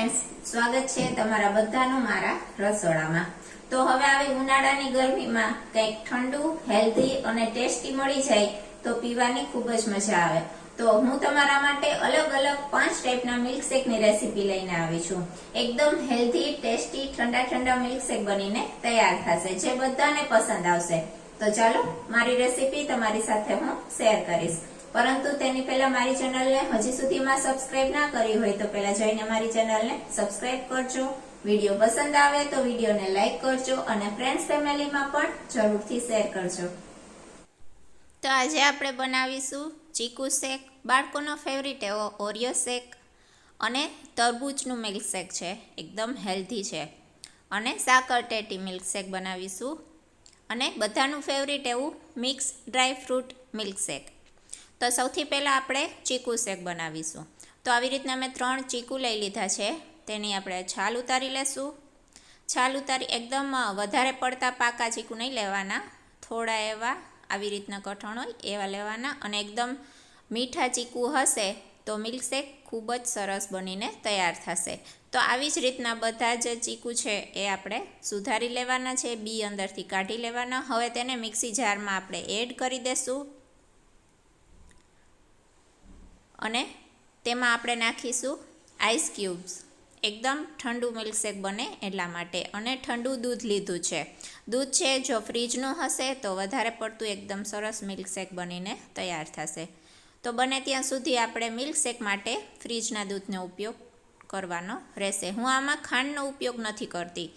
Friends સ્વાગત છે તમારા બધાનું મારા રસોડામાં. તો હવે આવી ઉનાળાની ગરમીમાં કંઈક ઠંડુ હેલ્ધી અને ટેસ્ટી મળી જાય તો પીવાની ખૂબ જ મજા આવે. તો હું તમારા માટે અલગ અલગ પાંચ ટાઈપના મિલ્કશેકની રેસીપી લઈને આવી છું. એકદમ હેલ્ધી ટેસ્ટી ઠંડા ઠંડા મિલ્કશેક બનીને તૈયાર થશે, જે બધાને પસંદ આવશે. તો ચાલો, મારી રેસીપી તમારી સાથે હું શેર કરીશ. પરંતુ તેની પહેલા મારી ચેનલને હજી સુધીમાં સબસ્ક્રાઇબ ના કરી હોય તો પહેલા જઈને મારી ચેનલને સબસ્ક્રાઇબ કરજો. વીડિયો પસંદ આવે તો વિડીયોને લાઈક કરજો અને ફ્રેન્ડ્સ ફેમિલીમાં પણ જરૂરથી શેર કરજો. તો આજે આપણે બનાવીશું ચીકુ શેક, બાળકોનો ફેવરિટ એવો ઓરિયો શેક અને તરબૂચનું મિલ્કશેક છે, એકદમ હેલ્ધી છે. અને સાકર ટેટી મિલ્કશેક બનાવીશું. અને બધાનું ફેવરિટ એવું મિક્સ ડ્રાય ફ્રૂટ મિલ્કશેક તો સૌથી પહેલાં આપણે ચીકુ શેક બનાવીશું. તો આવી રીતના મેં ત્રણ ચીકુ લઈ લીધા છે. તેની આપણે છાલ ઉતારી લેશું. છાલ ઉતારી એકદમ વધારે પડતા પાકા ચીકુ નહીં લેવાના. થોડા એવા આવી રીતના કઠણ હોય એવા લેવાના અને એકદમ મીઠા ચીકુ હશે તો મિલ્કશેક ખૂબ જ સરસ બનીને તૈયાર થશે. તો આવી જ રીતના બધા જે ચીકુ છે એ આપણે સુધારી લેવાના છે, બી અંદરથી કાઢી લેવાના. હવે તેને મિક્સી જારમાં આપણે એડ કરી દેશું. અને તેમાં આપણે નાખીશું આઈસ ક્યુબ્સ એકદમ ઠંડુ મિલ્કશેક બને એટલા માટે. અને ઠંડુ દૂધ લીધું છે. દૂધ છે જો ફ્રીજનું હશે તો વધારે પડતું એકદમ સરસ મિલ્કશેક બનીને તૈયાર થશે. તો બને ત્યાં સુધી આપણે મિલ્કશેક માટે ફ્રીજના દૂધનો ઉપયોગ કરવાનો રહેશે. હું આમાં ખાંડનો ઉપયોગ નથી કરતી.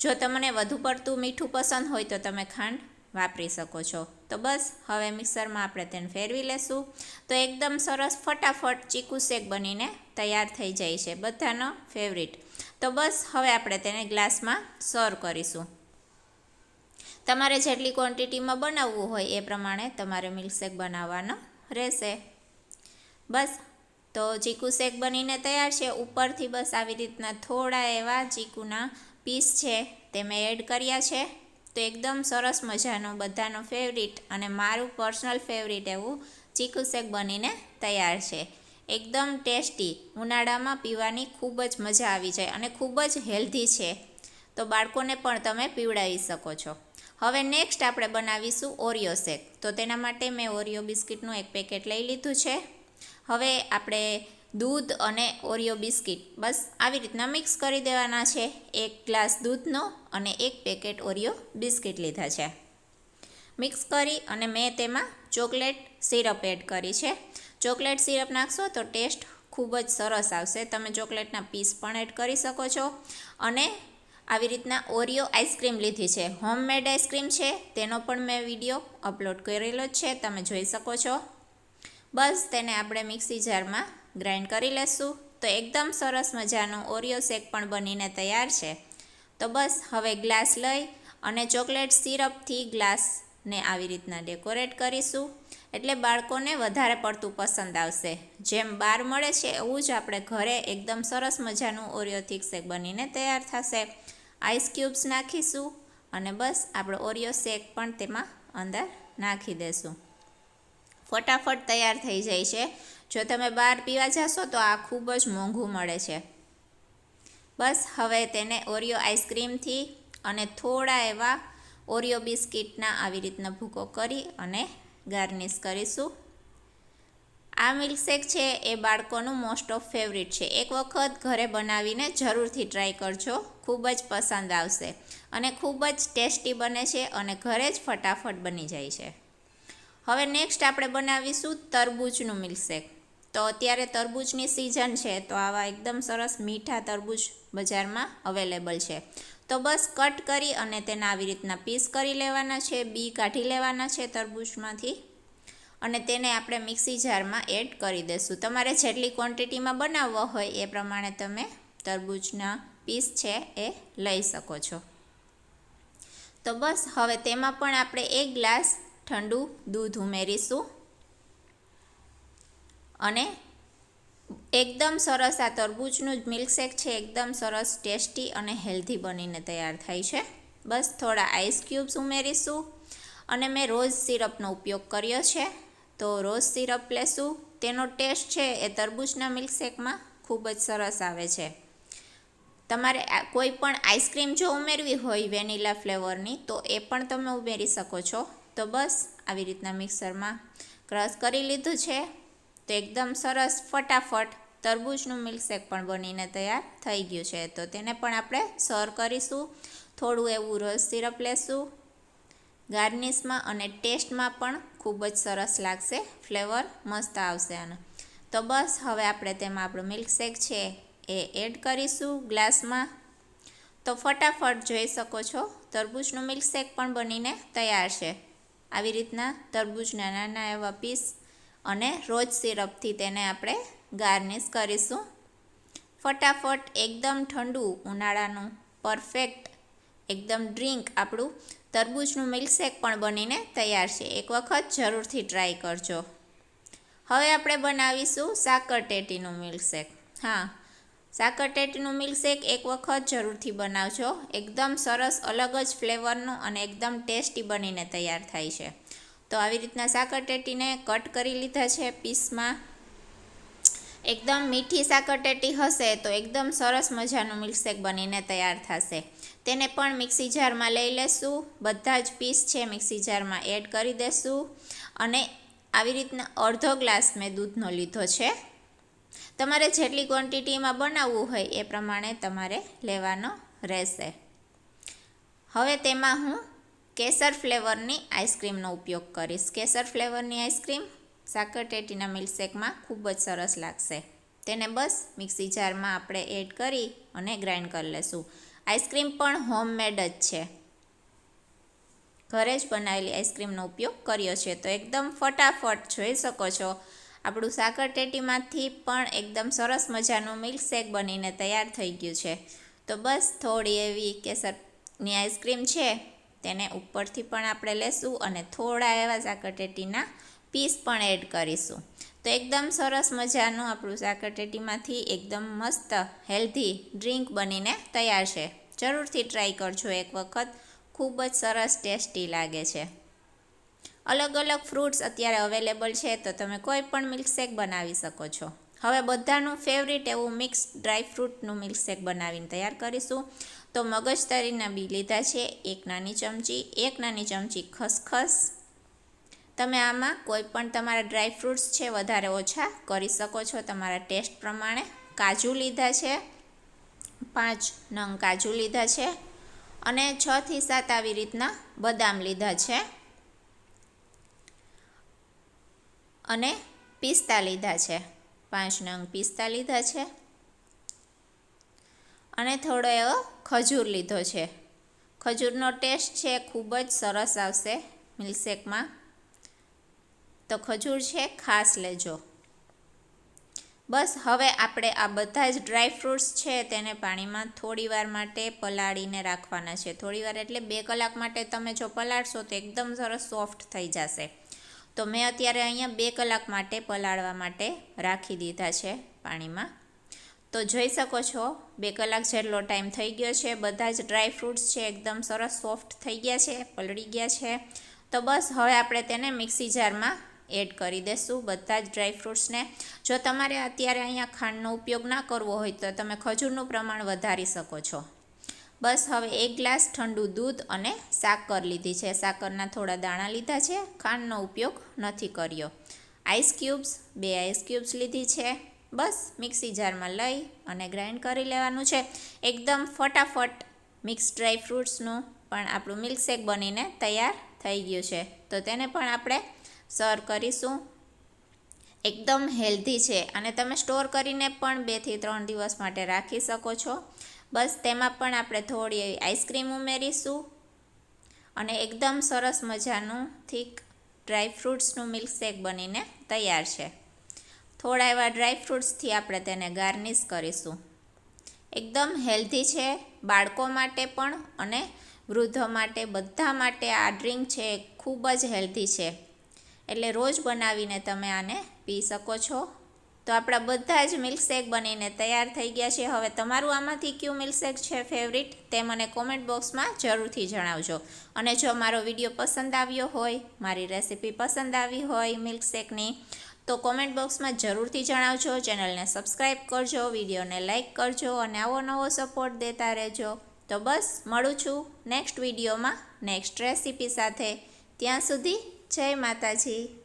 જો તમને વધુ પડતું મીઠું પસંદ હોય તો તમે ખાંડ વાપરી શકો છો. તો બસ, હવે મિક્સરમાં આપણે તેને ફેરવી લેશું. તો એકદમ સરસ ફટાફટ ચીકુ શેક બનીને તૈયાર થઈ જાય છે બધાનો ફેવરિટ તો બસ, હવે આપણે તેને ગ્લાસમાં સર્વ કરીશું. તમારે જેટલી ક્વોન્ટિટીમાં બનાવવું હોય એ પ્રમાણે તમારે મિલ્કશેક બનાવવાનો રહેશે. બસ, તો ચીકુ શેક બનીને તૈયાર છે. ઉપરથી બસ આવી રીતના થોડા એવા ચીકુના પીસ છે તે મેં એડ કર્યા છે. તો એકદમ સરસ મજાનો બધાનો ફેવરિટ અને મારું પર્સનલ ફેવરિટ એવું ચીકુ શેક બનીને તૈયાર છે. એકદમ ટેસ્ટી ઉનાળામાં પીવાની ખૂબ જ મજા આવી જાય અને ખૂબ જ હેલ્ધી છે. તો બાળકોને પણ તમે પીવડાવી શકો છો. હવે નેક્સ્ટ આપણે બનાવીશું ઓરિયો શેક. તો તેના માટે મેં ઓરિયો બિસ્કિટનું એક પેકેટ લઈ લીધું છે. હવે આપણે દૂધ અને ઓરિયો બિસ્કિટ. બસ, આવી રીતના મિક્સ કરી દેવાના છે. એક ગ્લાસ દૂધનો અને એક પેકેટ ઓરિયો બિસ્કિટ લીધા છે. મિક્સ કરી અને મેં તેમાં ચોકલેટ સિરપ એડ કરી છે. ચોકલેટ સિરપ નાખશો તો ટેસ્ટ ખૂબ જ સરસ આવશે. તમે ચોકલેટના પીસ પણ એડ કરી શકો છો. અને આવી રીતના ઓરિયો આઈસ્ક્રીમ લીધી છે. હોમમેડ આઈસ્ક્રીમ છે. તેનો પણ મેં વીડિયો અપલોડ કરેલો જ છે. તમે જોઈ શકો છો. બસ તેને આપણે મિક્સી જારમાં ગ્રાઇન્ડ કરી લેશું. તો એકદમ સરસ મજાનો ઓરિયો શેક પણ બનીને તૈયાર છે. તો બસ હવે ગ્લાસ લઈ અને ચોકલેટ સિરપથી ગ્લાસને આવી રીતના ડેકોરેટ કરીશું. એટલે બાળકોને વધારે પડતું પસંદ આવશે. જેમ બહાર મળે છે એવું જ આપણે ઘરે એકદમ સરસ મજાનું ઓરિયો થીક શેક બનીને તૈયાર થશે. આઈસ ક્યુબ્સ નાખીશું અને બસ આપણે ઓરિયો શેક પણ તેમાં અંદર નાખી દેશું. ફટાફટ તૈયાર થઈ જાય છે. જો તમે બહાર પીવા જશો તો આ ખૂબ જ મોંઘું મળે છે. બસ હવે તેને ઓરિયો આઈસ્ક્રીમથી અને થોડા એવા ઓરિયો બિસ્કિટના આવી રીતના ભૂકો કરી અને ગાર્નિશ કરીશું. આ મિલ્કશેક છે એ બાળકોનું મોસ્ટ ઓફ ફેવરિટ છે. એક વખત ઘરે બનાવીને જરૂરથી ટ્રાય કરજો. ખૂબ જ પસંદ આવશે અને ખૂબ જ ટેસ્ટી બને છે અને ઘરે જ ફટાફટ બની જાય છે. હવે નેક્સ્ટ આપણે બનાવીશું તરબૂચનું મિલ્કશેક તો અત્યારે તરબૂચની સિઝન છે, તો આવા એકદમ સરસ મીઠા તરબૂચ બજારમાં અવેલેબલ છે. તો બસ કટ કરી અને તેના આવી રીતના પીસ કરી લેવાના છે, બી કાઢી લેવાના છે તરબૂચમાંથી. અને તેને આપણે મિક્સી જારમાં એડ કરી દઈશું. તમારે જેટલી ક્વોન્ટિટીમાં બનાવવો હોય એ પ્રમાણે તમે તરબૂચના પીસ છે એ લઈ શકો છો. તો બસ હવે તેમાં પણ આપણે એક ગ્લાસ ઠંડુ દૂધ ઉમેરીશું. અને એકદમ સરસ આ તરબૂચનું જ મિલ્કશેક છે, એકદમ સરસ ટેસ્ટી અને હેલ્ધી બનીને તૈયાર થાય છે. બસ થોડા આઈસ ક્યુબ્સ ઉમેરીશું અને મેં રોઝ સિરપનો ઉપયોગ કર્યો છે. તો રોઝ સિરપ લેશું. તેનો ટેસ્ટ છે એ તરબૂચના મિલ્કશેકમાં ખૂબ જ સરસ આવે છે. તમારે કોઈ પણ આઈસ્ક્રીમ જો ઉમેરવી હોય વેનીલા ફ્લેવરની, તો એ પણ તમે ઉમેરી શકો છો. તો બસ આવી રીતના મિક્સરમાં ક્રશ કરી લીધું છે. તો એકદમ સરસ ફટાફટ તરબૂચનું મિલ્કશેક પણ બનીને તૈયાર થઈ ગયું છે. તો તેને પણ આપણે સર્વ કરીશું. થોડું એવું રોઝ સિરપ લેશું. ગાર્નિશમાં અને ટેસ્ટમાં પણ ખૂબ જ સરસ લાગશે. ફ્લેવર મસ્ત આવશે આનો તો બસ હવે આપણે તેમાં આપણું મિલ્કશેક છે એ એડ કરીશું ગ્લાસમાં. તો ફટાફટ જોઈ શકો છો તરબૂચનું મિલ્કશેક પણ બનીને તૈયાર છે. આવી રીતના તરબૂચના નાના એવા પીસ અને રોજ સિરપથી તેને આપણે ગાર્નિશ કરીશું. ફટાફટ એકદમ ઠંડુ ઉનાળાનું પરફેક્ટ એકદમ ડ્રિંક આપણું તરબૂચનું મિલ્કશેક પણ બનીને તૈયાર છે. એક વખત જરૂરથી ટ્રાય કરજો. હવે આપણે બનાવીશું સાકર ટેટીનું મિલ્કશેક. હા સાકર ટેટીનું મિલ્કશેક એક વખત જરૂરથી બનાવજો. એકદમ સરસ, અલગ જ ફ્લેવરનું અને એકદમ ટેસ્ટી બનીને તૈયાર થાય છે. તો આવી રીતના સાકરટેટીને કટ કરી લીધા છે પીસમાં. એકદમ મીઠી સાકરટેટી હશે તો એકદમ સરસ મજાનું મિલ્કશેક બનીને તૈયાર થશે. તેને પણ મિક્સી જારમાં લઈ લેશું. બધા જ પીસ છે મિક્સી જારમાં એડ કરી દેશું. અને આવી રીતના અડધો ગ્લાસ મેં દૂધનો લીધો છે. તમારે જેટલી ક્વોન્ટિટીમાં બનાવવું હોય એ પ્રમાણે તમારે લેવાનો રહેશે. હવે તેમાં હું કેસર ફ્લેવરની આઈસ્ક્રીમનો ઉપયોગ કરીશ. કેસર ફ્લેવરની આઈસ્ક્રીમ સાકર ટેટીના મિલ્કશેકમાં ખૂબ જ સરસ લાગશે. તેને બસ મિક્સી જારમાં આપણે એડ કરી અને ગ્રાઇન્ડ કરી લેશું. આઈસ્ક્રીમ પણ હોમમેડ જ છે. ઘરે જ બનાવેલી આઈસ્ક્રીમનો ઉપયોગ કર્યો છે. તો એકદમ ફટાફટ જોઈ શકો છો. આપણું સાકર ટેટીમાંથી પણ એકદમ સરસ મજાનું મિલ્કશેક બનીને તૈયાર થઈ ગયું છે. તો બસ થોડી એવી કેસરની આઈસ્ક્રીમ છે, તેને ઉપરથી પણ આપણે લેશું અને થોડા એવા સાકર ટેટીના પીસ પણ એડ કરીશું. તો એકદમ સરસ મજાનું આપણું સાકરટેટીમાંથી એકદમ મસ્ત હેલ્ધી ડ્રિંક બનીને તૈયાર છે. જરૂરથી ટ્રાય કરજો એક વખત, ખૂબ જ સરસ ટેસ્ટી લાગે છે. અલગ અલગ ફ્રૂટ્સ અત્યારે અવેલેબલ છે, તો તમે કોઈ પણ મિલ્કશેક બનાવી શકો છો. હવે બધાનું ફેવરિટ એવું મિક્સ ડ્રાય ફ્રૂટનું મિલ્કશેક બનાવીને તૈયાર કરીશું. તો મગજતરીના બી લીધા છે, એક નાની ચમચી, એક નાની ચમચી ખસખસ. તમે આમાં કોઈ પણ તમારા ડ્રાય ફ્રૂટ્સ છે, વધારે ઓછા કરી શકો છો, તમારા ટેસ્ટ પ્રમાણે. કાજુ લીધા છે, પાંચ નંગ કાજુ લીધા છે, અને છથી સાત આવી રીતના બદામ લીધા છે. અને પિસ્તા લીધા છે. પાંચ નંગ પિસ્તા લીધા છે. અને થોડો એવો ખજૂર લીધો છે. ખજૂરનો ટેસ્ટ છે, ખૂબ જ સરસ આવશે મિલ્કશેકમાં. તો ખજૂર છે, ખાસ લેજો. બસ હવે આપણે આ બધા જ ડ્રાય ફ્રૂટ્સ છે, તેને પાણીમાં થોડીવાર માટે પલાળીને રાખવાના છે. થોડીવાર એટલે બે કલાક માટે તમે જો પલાળશો તો એકદમ સરસ સોફ્ટ થઈ જશે. તો મેં અત્યારે અહીંયા બે કલાક માટે પલાળવા માટે રાખી દીધા છે પાણીમાં. તો જોઈ શકો છો, બે કલાક જેટલો ટાઈમ થઈ ગયો છે. બધા જ ડ્રાય ફ્રૂટ્સ છે, એકદમ સરસ સોફ્ટ થઈ ગયા છે, પલળી ગયા છે. તો બસ હવે આપણે તેને મિક્સી જારમાં એડ કરી દેશું બધા જ ડ્રાય ફ્રૂટ્સને. જો તમારે અત્યારે અહીંયા ખાંડનો ઉપયોગ ના કરવો હોય તો તમે ખજૂરનું પ્રમાણ વધારી શકો છો. બસ હવે એક ગ્લાસ ઠંડુ દૂધ અને સાકર લીધી છે. સાકરના થોડા દાણા લીધા છે. ખાંડનો ઉપયોગ નથી કર્યો. આઈસ ક્યુબ્સ બે આઈસ ક્યુબ્સ લીધી છે. બસ મિક્સી જારમાં લઈ અને ગ્રાઇન્ડ કરી લેવાનું છે. એકદમ ફટાફટ મિક્સ ડ્રાય ફ્રૂટ્સનું પણ આપણું મિલ્કશેક બનીને તૈયાર થઈ ગયું છે. તો તેને પણ આપણે સર્વ કરીશું. એકદમ હેલ્ધી છે અને તમે સ્ટોર કરીને પણ બેથી ત્રણ દિવસ માટે રાખી શકો છો. બસ તેમાં પણ આપણે થોડી એવી આઈસ્ક્રીમ ઉમેરીશું અને એકદમ સરસ મજાનું થીક ડ્રાયફ્રૂટ્સનું મિલ્કશેક બનીને તૈયાર છે. થોડા એવા ડ્રાયફ્રૂટ્સથી આપણે તેને ગાર્નિશ કરીશું. એકદમ હેલ્ધી છે બાળકો માટે પણ અને વૃદ્ધો માટે, બધા માટે આ ડ્રિંક છે ખૂબ જ હેલ્ધી છે. એટલે રોજ બનાવીને તમે આને પી શકો છો. તો આપણા બધા જ મિલ્કશેક બનીને તૈયાર થઈ ગયા છે. હવે તમારું આમાંથી કયું મિલ્કશેક છે ફેવરિટ તે મને કોમેન્ટ બોક્સમાં જરૂરથી જણાવજો. અને જો મારો વીડિયો પસંદ આવ્યો હોય, મારી રેસીપી પસંદ આવી હોય મિલ્કશેકની તો કોમેન્ટ બોક્સમાં જરૂરથી જણાવજો. ચેનલને સબસ્ક્રાઈબ કરજો, વિડીયોને લાઇક કરજો અને આવો નવો સપોર્ટ દેતા રહેજો. તો બસ, મળું છું નેક્સ્ટ વિડીયોમાં નેક્સ્ટ રેસીપી સાથે. ત્યાં સુધી જય માતાજી.